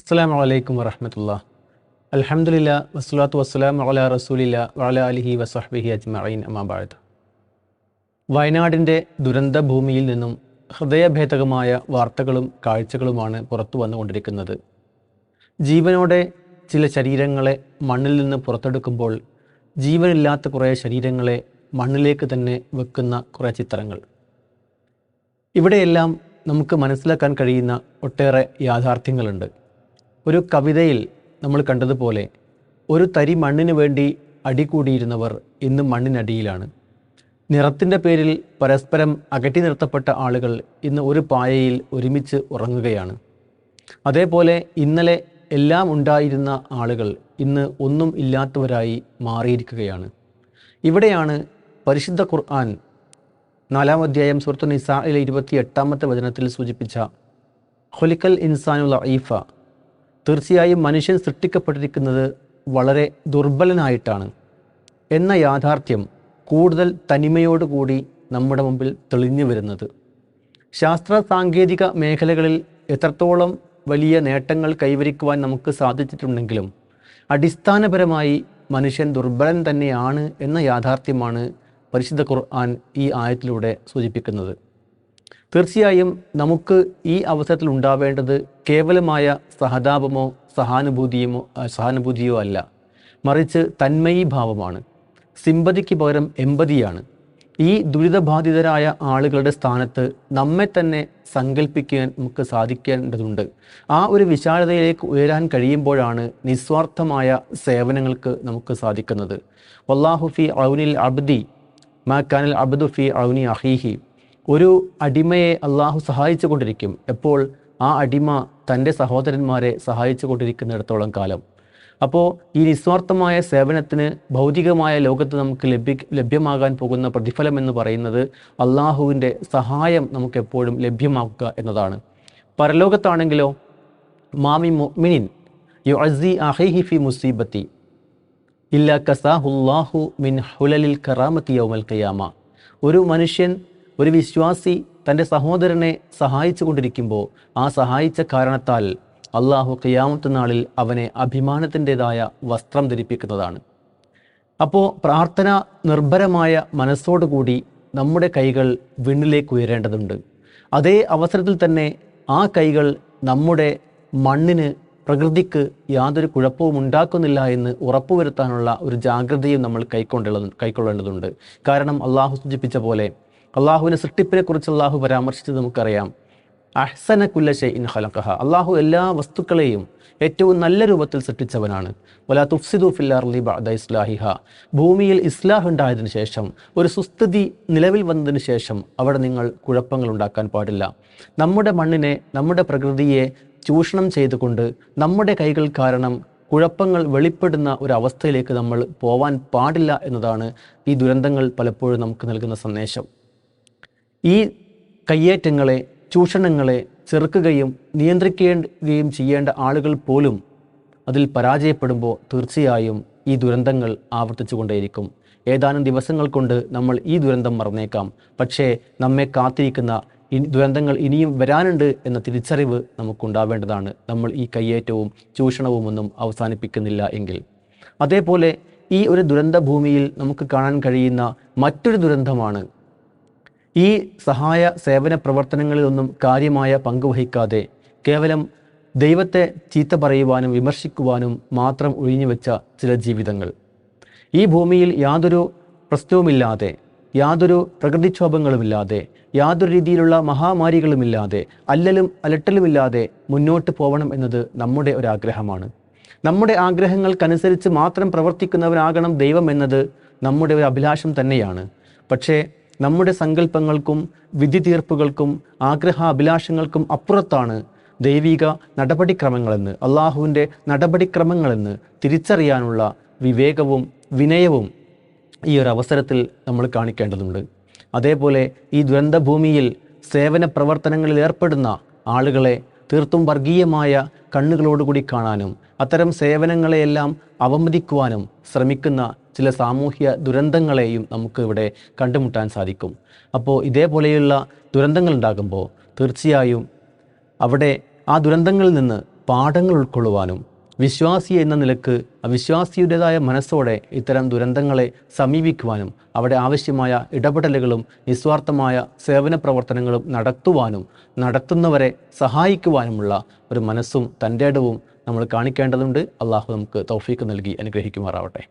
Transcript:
അസ്സാം വലൈക്കും വറഹമത്തുള്ള. അലഹമുല്ല വസ്ലാത്തു വസ്സലാം അല റസൂലില്ല വല അലിഹി വസഹബിഹി അജ്മഈൻ അമാബാദ് വയനാടിന്റെ ദുരന്ത ഭൂമിയിൽ നിന്നും ഹൃദയഭേദകമായ വാർത്തകളും കാഴ്ചകളുമാണ് പുറത്തു വന്നുകൊണ്ടിരിക്കുന്നത്. ജീവനോടെ ചില ശരീരങ്ങളെ മണ്ണിൽ നിന്ന് പുറത്തെടുക്കുമ്പോൾ ജീവനില്ലാത്ത കുറേ ശരീരങ്ങളെ മണ്ണിലേക്ക് തന്നെ വെക്കുന്ന കുറേ ചിത്രങ്ങൾ. ഇവിടെയെല്ലാം നമുക്ക് മനസ്സിലാക്കാൻ കഴിയുന്ന ഒട്ടേറെ യാഥാർത്ഥ്യങ്ങളുണ്ട്. ഒരു കവിതയിൽ നമ്മൾ കണ്ടതുപോലെ ഒരു തരി മണ്ണിന് വേണ്ടി അടികൂടിയിരുന്നവർ ഇന്ന് മണ്ണിനടിയിലാണ്. നിറത്തിന്റെ പേരിൽ പരസ്പരം അകറ്റി നിർത്തപ്പെട്ട ആളുകൾ ഇന്ന് ഒരു പായയിൽ ഒരുമിച്ച് ഉറങ്ങുകയാണ്. അതേപോലെ ഇന്നലെ എല്ലാം ഉണ്ടായിരുന്ന ആളുകൾ ഇന്ന് ഒന്നും ഇല്ലാത്തവരായി മാറിയിരിക്കുകയാണ്. ഇവിടെയാണ് പരിശുദ്ധ ഖുർആൻ നാലാം അധ്യായം സുഹൃത്തു നിസായിലെ ഇരുപത്തി എട്ടാമത്തെ വചനത്തിൽ സൂചിപ്പിച്ച ഹൊലിക്കൽ ഇൻസാനുൽ ഈഫ തീർച്ചയായും മനുഷ്യൻ സൃഷ്ടിക്കപ്പെട്ടിരിക്കുന്നത് വളരെ ദുർബലനായിട്ടാണ് എന്ന യാഥാർത്ഥ്യം കൂടുതൽ തനിമയോടുകൂടി നമ്മുടെ മുമ്പിൽ തെളിഞ്ഞു വരുന്നത്. ശാസ്ത്ര സാങ്കേതിക മേഖലകളിൽ എത്രത്തോളം വലിയ നേട്ടങ്ങൾ കൈവരിക്കുവാൻ നമുക്ക് സാധിച്ചിട്ടുണ്ടെങ്കിലും അടിസ്ഥാനപരമായി മനുഷ്യൻ ദുർബലൻ തന്നെയാണ് എന്ന യാഥാർത്ഥ്യമാണ് പരിശുദ്ധ ഖുർആൻ ഈ ആയത്തിലൂടെ സൂചിപ്പിക്കുന്നത്. തീർച്ചയായും നമുക്ക് ഈ അവസരത്തിൽ ഉണ്ടാവേണ്ടത് കേവലമായ സഹതാപമോ സഹാനുഭൂതിയുമോ സഹാനുഭൂതിയോ അല്ല. മറിച്ച് തന്മയീഭാവമാണ് സിമ്പതിക്ക് പകരം എമ്പതിയാണ്. ഈ ദുരിതബാധിതരായ ആളുകളുടെ സ്ഥാനത്ത് നമ്മെ തന്നെ സങ്കല്പിക്കാൻ നമുക്ക് സാധിക്കേണ്ടതുണ്ട്. ആ ഒരു വിശാലതയിലേക്ക് ഉയരാൻ കഴിയുമ്പോഴാണ് നിസ്വാർത്ഥമായ സേവനങ്ങൾക്ക് നമുക്ക് സാധിക്കുന്നത്. വല്ലാഹു ഫി ഔനിൽ അബ്ദി മാക്കാനിൽ അബ്ദു ഫി ഔനി അഹീഹി. ഒരു അടിമയെ അള്ളാഹു സഹായിച്ചു കൊണ്ടിരിക്കും എപ്പോൾ ആ അടിമ തന്റെ സഹോദരന്മാരെ സഹായിച്ചു കൊണ്ടിരിക്കുന്നിടത്തോളം കാലം. അപ്പോൾ ഈ നിസ്വാർത്ഥമായ സേവനത്തിന് ഭൗതികമായ ലോകത്ത് നമുക്ക് ലഭ്യ ലഭ്യമാകാൻ പോകുന്ന പ്രതിഫലം എന്ന് പറയുന്നത് അള്ളാഹുവിന്റെ സഹായം നമുക്ക് എപ്പോഴും ലഭ്യമാക്കുക എന്നതാണ്. പരലോകത്താണെങ്കിലോ മാമി മുഅ്മിനിൻ യു അസി അഹൈഹി ഫി മുസീബത്തി ഇല്ല കസാഹുല്ലാഹു മിൻ ഹുലലിൽ കറാമത്തി യൗമൽ ഖിയാമ. ഒരു മനുഷ്യൻ ഒരു വിശ്വാസി തന്റെ സഹോദരനെ സഹായിച്ചു കൊണ്ടിരിക്കുമ്പോൾ ആ സഹായിച്ച കാരണത്താൽ അള്ളാഹു ഖിയാമത്ത് നാളിൽ അവനെ അഭിമാനത്തിന്റെതായ വസ്ത്രം ധരിപ്പിക്കുന്നതാണ്. അപ്പോൾ പ്രാർത്ഥന നിർഭരമായ മനസ്സോടുകൂടി നമ്മുടെ കൈകൾ വിണ്ണിലേക്ക് ഉയരേണ്ടതുണ്ട്. അതേ അവസരത്തിൽ തന്നെ ആ കൈകൾ നമ്മുടെ മണ്ണിന് പ്രകൃതിക്ക് യാതൊരു കുഴപ്പവും ഉണ്ടാക്കുന്നില്ല എന്ന് ഉറപ്പുവരുത്താനുള്ള ഒരു ജാഗ്രതയും നമ്മൾ കൈക്കൊണ്ടുള്ള കൈക്കൊള്ളേണ്ടതുണ്ട്. കാരണം അള്ളാഹു സൂചിപ്പിച്ച പോലെ അള്ളാഹുവിന്റെ സൃഷ്ടിപ്പിനെ കുറിച്ച് അള്ളാഹു പരാമർശിച്ചത് നമുക്കറിയാം. അഹ്സന കുല്ലശ ഇൻ ഹലക്കഹ അള്ളാഹു എല്ലാ വസ്തുക്കളെയും ഏറ്റവും നല്ല രൂപത്തിൽ സൃഷ്ടിച്ചവനാണ്. വലാ തുഫ്സിദു ഫില്ലാർലി ബഅദ ഇസ്ലാഹിഹ. ഭൂമിയിൽ ഇസ്ലാഹ് ഉണ്ടായതിനു ശേഷം ഒരു സുസ്ഥിതി നിലവിൽ വന്നതിന് ശേഷം അവിടെ നിങ്ങൾ കുഴപ്പങ്ങൾ ഉണ്ടാക്കാൻ പാടില്ല. നമ്മുടെ മണ്ണിനെ നമ്മുടെ പ്രകൃതിയെ ചൂഷണം ചെയ്തുകൊണ്ട് നമ്മുടെ കൈകൾ കാരണം കുഴപ്പങ്ങൾ വെളിപ്പെടുന്ന ഒരു അവസ്ഥയിലേക്ക് നമ്മൾ പോവാൻ പാടില്ല എന്നതാണ് ഈ ദുരന്തങ്ങൾ പലപ്പോഴും നമുക്ക് നൽകുന്ന സന്ദേശം. ഈ കയ്യേറ്റങ്ങളെ ചൂഷണങ്ങളെ ചെറുക്കുകയും നിയന്ത്രിക്കുകയും ചെയ്യേണ്ട ആളുകൾ പോലും അതിൽ പരാജയപ്പെടുമ്പോൾ തീർച്ചയായും ഈ ദുരന്തങ്ങൾ ആവർത്തിച്ചുകൊണ്ടേയിരിക്കും. ഏതാനും ദിവസങ്ങൾ കൊണ്ട് നമ്മൾ ഈ ദുരന്തം മറന്നേക്കാം. പക്ഷേ നമ്മെ കാത്തിരിക്കുന്ന ദുരന്തങ്ങൾ ഇനിയും വരാനുണ്ട് എന്ന തിരിച്ചറിവ് നമുക്കുണ്ടാവേണ്ടതാണ്. നമ്മൾ ഈ കയ്യേറ്റവും ചൂഷണവും ഒന്നും അവസാനിപ്പിക്കുന്നില്ല എങ്കിൽ. അതേപോലെ ഈ ഒരു ദുരന്ത ഭൂമിയിൽ നമുക്ക് കാണാൻ കഴിയുന്ന മറ്റൊരു ദുരന്തമാണ് ഈ സഹായ സേവന പ്രവർത്തനങ്ങളിലൊന്നും കാര്യമായ പങ്കുവഹിക്കാതെ കേവലം ദൈവത്തെ ചീത്ത പറയുവാനും വിമർശിക്കുവാനും മാത്രം ഒഴിഞ്ഞുവെച്ച ചില ജീവിതങ്ങൾ. ഈ ഭൂമിയിൽ യാതൊരു പ്രശ്നവുമില്ലാതെ യാതൊരു പ്രകൃതിക്ഷോഭങ്ങളുമില്ലാതെ യാതൊരു രീതിയിലുള്ള മഹാമാരികളുമില്ലാതെ അല്ലലും അലട്ടലുമില്ലാതെ മുന്നോട്ട് പോകണം എന്നത് നമ്മുടെ ഒരാഗ്രഹമാണ്. നമ്മുടെ ആഗ്രഹങ്ങൾക്കനുസരിച്ച് മാത്രം പ്രവർത്തിക്കുന്നവനാകണം ദൈവം എന്നത് നമ്മുടെ ഒരു അഭിലാഷം തന്നെയാണ്. പക്ഷേ നമ്മുടെ സങ്കല്പങ്ങൾക്കും വിധി തീർപ്പുകൾക്കും ആഗ്രഹാഭിലാഷങ്ങൾക്കും അപ്പുറത്താണ് ദൈവിക നടപടിക്രമങ്ങളെന്ന് അള്ളാഹുവിന്റെ നടപടിക്രമങ്ങളെന്ന് തിരിച്ചറിയാനുള്ള വിവേകവും വിനയവും ഈ ഒരു അവസരത്തിൽ നമ്മൾ കാണിക്കേണ്ടതുണ്ട്. അതേപോലെ ഈ ദുരന്തഭൂമിയിൽ സേവന പ്രവർത്തനങ്ങളിൽ ഏർപ്പെടുന്ന ആളുകളെ തീർത്തും വർഗീയമായ കണ്ണുകളോടുകൂടി കാണാനും അത്തരം സേവനങ്ങളെയെല്ലാം അവമതിക്കുവാനും ശ്രമിക്കുന്ന ചില സാമൂഹ്യ ദുരന്തങ്ങളെയും നമുക്ക് ഇവിടെ കണ്ടുമുട്ടാൻ സാധിക്കും. അപ്പോൾ ഇതേപോലെയുള്ള ദുരന്തങ്ങൾ ഉണ്ടാകുമ്പോൾ തീർച്ചയായും അവിടെ ആ ദുരന്തങ്ങളിൽ നിന്ന് പാഠങ്ങൾ ഉൾക്കൊള്ളുവാനും വിശ്വാസി എന്ന നിലയ്ക്ക് അവിശ്വാസിയുടേതായ മനസ്സോടെ ഇത്തരം ദുരന്തങ്ങളെ സമീപിക്കുവാനും അവിടെ ആവശ്യമായ ഇടപെടലുകളും നിസ്വാർത്ഥമായ സേവന പ്രവർത്തനങ്ങളും നടത്തുവാനും നടത്തുന്നവരെ സഹായിക്കുവാനുമുള്ള ഒരു മനസ്സും തന്റെ ഇടവും നമ്മൾ കാണിക്കേണ്ടതുണ്ട്. അള്ളാഹു നമുക്ക് തൗഫീക്ക് നൽകി അനുഗ്രഹിക്കുമാറാവട്ടെ.